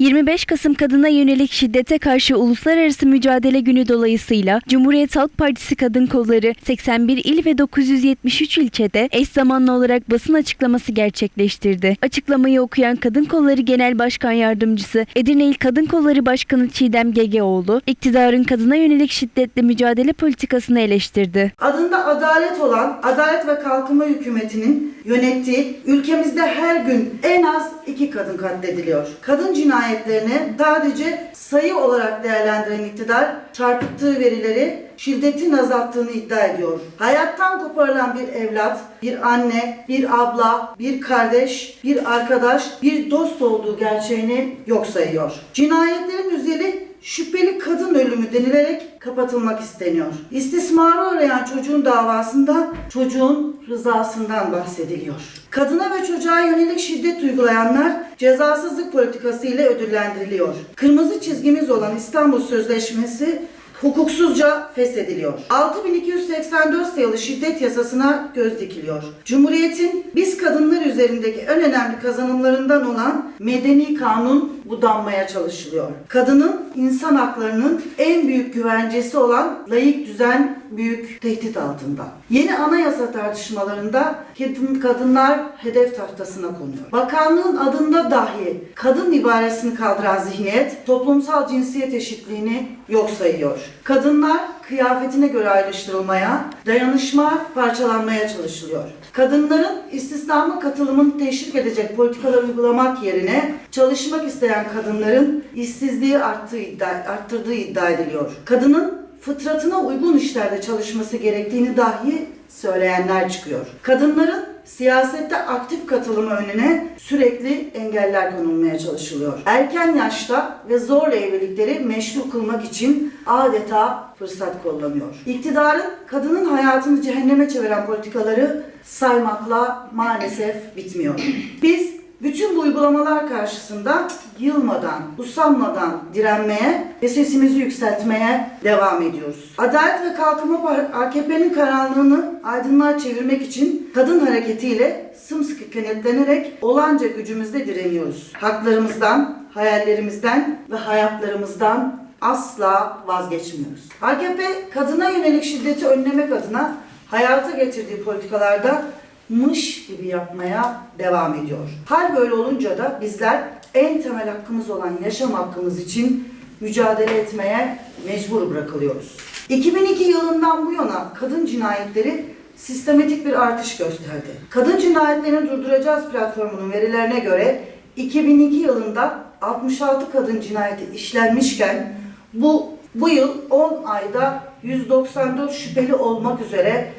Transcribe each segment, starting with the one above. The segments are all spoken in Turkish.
25 Kasım kadına yönelik şiddete karşı Uluslararası Mücadele Günü dolayısıyla Cumhuriyet Halk Partisi Kadın Kolları 81 il ve 973 ilçede eş zamanlı olarak basın açıklaması gerçekleştirdi. Açıklamayı okuyan Kadın Kolları Genel Başkan Yardımcısı Edirne İl Kadın Kolları Başkanı Çiğdem Gegeoğlu, iktidarın kadına yönelik şiddetle mücadele politikasını eleştirdi. Adında adalet olan Adalet ve Kalkınma Hükümeti'nin yönettiği ülkemizde her gün en az iki kadın katlediliyor. Kadın cinayetlerini sadece sayı olarak değerlendiren iktidar çarpıttığı verileri şiddetin azalttığını iddia ediyor. Hayattan koparılan bir evlat, bir anne, bir abla, bir kardeş, bir arkadaş, bir dost olduğu gerçeğini yok sayıyor. Cinayetlerin üzeri şüpheli kadın ölümü denilerek kapatılmak isteniyor. İstismara uğrayan çocuğun davasında çocuğun rızasından bahsediliyor. Kadına ve çocuğa yönelik şiddet uygulayanlar cezasızlık politikası ile ödüllendiriliyor. Kırmızı çizgimiz olan İstanbul Sözleşmesi hukuksuzca feshediliyor. 6284 sayılı şiddet yasasına göz dikiliyor. Cumhuriyetin biz kadınlar üzerindeki en önemli kazanımlarından olan medeni kanun budanmaya çalışılıyor. Kadının insan haklarının en büyük güvencesi olan layık düzen büyük tehdit altında. Yeni anayasa tartışmalarında kadın, kadınlar hedef tahtasına konuyor. Bakanlığın adında dahi kadın ibaresini kaldıran zihniyet toplumsal cinsiyet eşitliğini yok sayıyor. Kadınlar kıyafetine göre ayrıştırılmaya, dayanışma parçalanmaya çalışılıyor. Kadınların istisnama katılımını teşvik edecek politikalar uygulamak yerine çalışmak isteyen kadınların işsizliği arttığı iddia, arttırdığı iddia ediliyor. Kadının fıtratına uygun işlerde çalışması gerektiğini dahi söyleyenler çıkıyor. Kadınların siyasette aktif katılımı önüne sürekli engeller konulmaya çalışılıyor. Erken yaşta ve zorla evlilikleri meşru kılmak için adeta fırsat kullanıyor. İktidarın kadının hayatını cehenneme çeviren politikaları saymakla maalesef bitmiyor. Biz bütün bu uygulamalar karşısında yılmadan, usanmadan direnmeye ve sesimizi yükseltmeye devam ediyoruz. Adalet ve Kalkınma AKP'nin karanlığını aydınlığa çevirmek için kadın hareketiyle sımsıkı kenetlenerek olanca gücümüzle direniyoruz. Haklarımızdan, hayallerimizden ve hayatlarımızdan asla vazgeçmiyoruz. AKP kadına yönelik şiddeti önlemek adına hayata getirdiği politikalarda mış gibi yapmaya devam ediyor. Hal böyle olunca da bizler en temel hakkımız olan yaşam hakkımız için mücadele etmeye mecbur bırakılıyoruz. 2002 yılından bu yana kadın cinayetleri sistematik bir artış gösterdi. Kadın cinayetlerini durduracağız platformunun verilerine göre 2002 yılında 66 kadın cinayeti işlenmişken bu bu yıl 10 ayda 194 şüpheli olmak üzere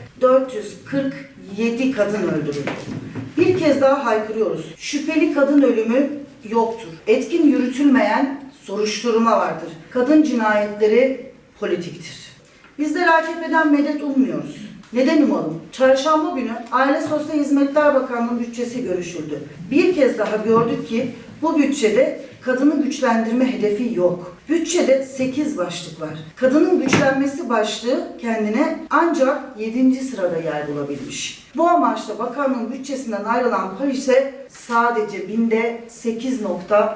447 kadın öldürüldü. Bir kez daha haykırıyoruz. Şüpheli kadın ölümü yoktur. Etkin yürütülmeyen soruşturma vardır. Kadın cinayetleri politiktir. Bizler AKP'den medet ummuyoruz. Neden umalım? Çarşamba günü Aile Sosyal Hizmetler Bakanlığı bütçesi görüşüldü. Bir kez daha gördük ki bu bütçede kadını güçlendirme hedefi yok. Bütçede 8 başlık var. Kadının güçlenmesi başlığı kendine ancak 7. sırada yer bulabilmiş. Bu amaçla bakanlığın bütçesinden ayrılan pay ise sadece binde 8.6.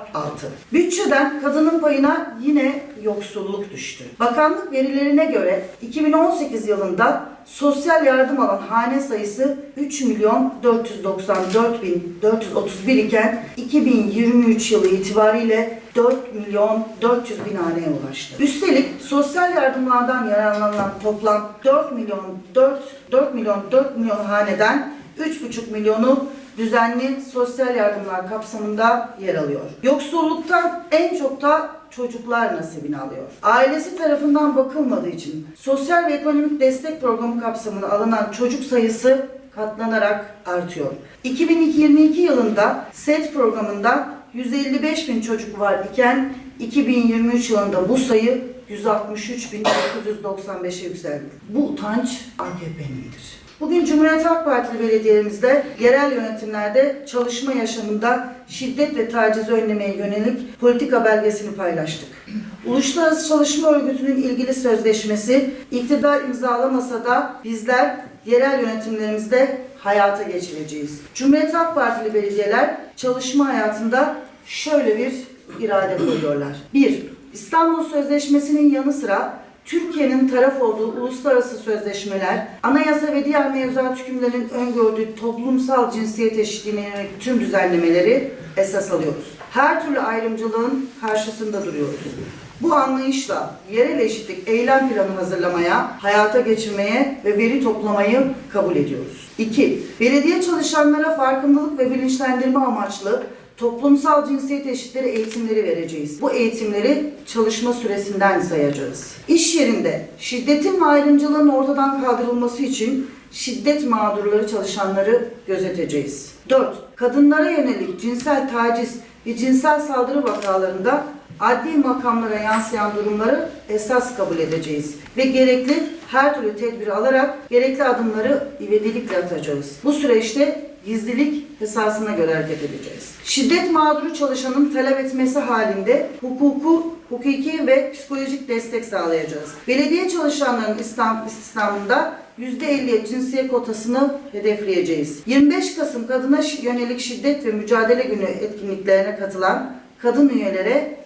Bütçeden kadının payına yine yoksulluk düştü. Bakanlık verilerine göre 2018 yılında sosyal yardım alan hane sayısı 3 milyon 494 bin 431 iken 2023 yılı itibariyle 4 milyon 400 bin haneye ulaştı. Üstelik sosyal yardımlardan yararlanan toplam 4 milyon 4 4 milyon 4 milyon haneden 3,5 milyonu düzenli sosyal yardımlar kapsamında yer alıyor. Yoksulluktan en çok da çocuklar nasibini alıyor. Ailesi tarafından bakılmadığı için sosyal ve ekonomik destek programı kapsamına alınan çocuk sayısı katlanarak artıyor. 2022 yılında SET programında 155 bin çocuk var iken 2023 yılında bu sayı 163.995'e yükseldi. Bu utanç AKP'nindir. Bugün Cumhuriyet Halk Partili belediyelerimizde yerel yönetimlerde çalışma yaşamında şiddet ve tacizi önlemeye yönelik politika belgesini paylaştık. Uluslararası Çalışma Örgütü'nün ilgili sözleşmesi iktidar imzalamasa da bizler yerel yönetimlerimizde hayata geçireceğiz. Cumhuriyet Halk Partili belediyeler çalışma hayatında şöyle bir irade koyuyorlar. 1. İstanbul Sözleşmesi'nin yanı sıra Türkiye'nin taraf olduğu uluslararası sözleşmeler, anayasa ve diğer mevzuat hükümlerin öngördüğü toplumsal cinsiyet eşitliğine yönelik tüm düzenlemeleri esas alıyoruz. Her türlü ayrımcılığın karşısında duruyoruz. Bu anlayışla yerel eşitlik eylem planı hazırlamaya, hayata geçirmeye ve veri toplamayı kabul ediyoruz. 2. Belediye çalışanlara farkındalık ve bilinçlendirme amaçlı toplumsal cinsiyet eşitleri eğitimleri vereceğiz. Bu eğitimleri çalışma süresinden sayacağız. İş yerinde şiddetin ve ayrımcılığın ortadan kaldırılması için şiddet mağdurları çalışanları gözeteceğiz. 4. Kadınlara yönelik cinsel taciz ve cinsel saldırı vakalarında adli makamlara yansıyan durumları esas kabul edeceğiz ve gerekli her türlü tedbiri alarak gerekli adımları ivedilikle atacağız. Bu süreçte gizlilik esasına göre hareket edeceğiz. Şiddet mağduru çalışanın talep etmesi halinde hukuku, hukuki ve psikolojik destek sağlayacağız. Belediye çalışanlarının İslam, istihdamında %50'ye cinsiyet kotasını hedefleyeceğiz. 25 Kasım Kadına Yönelik Şiddet ve Mücadele Günü etkinliklerine katılan kadın üyelere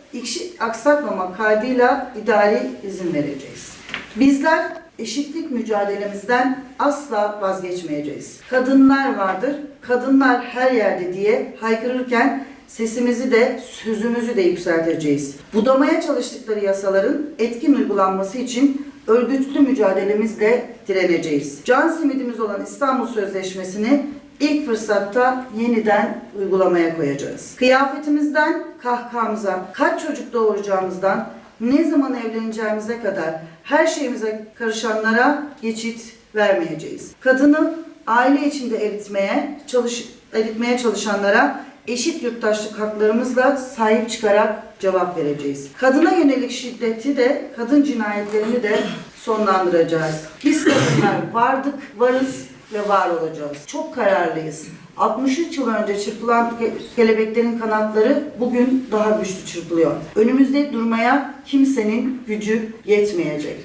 aksatmamak kaydıyla idari izin vereceğiz. Bizler eşitlik mücadelemizden asla vazgeçmeyeceğiz. Kadınlar vardır, kadınlar her yerde diye haykırırken sesimizi de sözümüzü de yükselteceğiz. Budamaya çalıştıkları yasaların etkin uygulanması için örgütlü mücadelemizle direneceğiz. Can simidimiz olan İstanbul Sözleşmesi'ni ilk fırsatta yeniden uygulamaya koyacağız. Kıyafetimizden kahkahamıza, kaç çocuk doğuracağımızdan, ne zaman evleneceğimize kadar her şeyimize karışanlara geçit vermeyeceğiz. Kadını aile içinde eritmeye, çalış, eritmeye çalışanlara eşit yurttaşlık haklarımızla sahip çıkarak cevap vereceğiz. Kadına yönelik şiddeti de, kadın cinayetlerini de sonlandıracağız. Biz kadınlar vardık, varız ve var olacağız. Çok kararlıyız. 63 yıl önce çırpılan ke- kelebeklerin kanatları bugün daha güçlü çırpılıyor. Önümüzde durmaya kimsenin gücü yetmeyecek.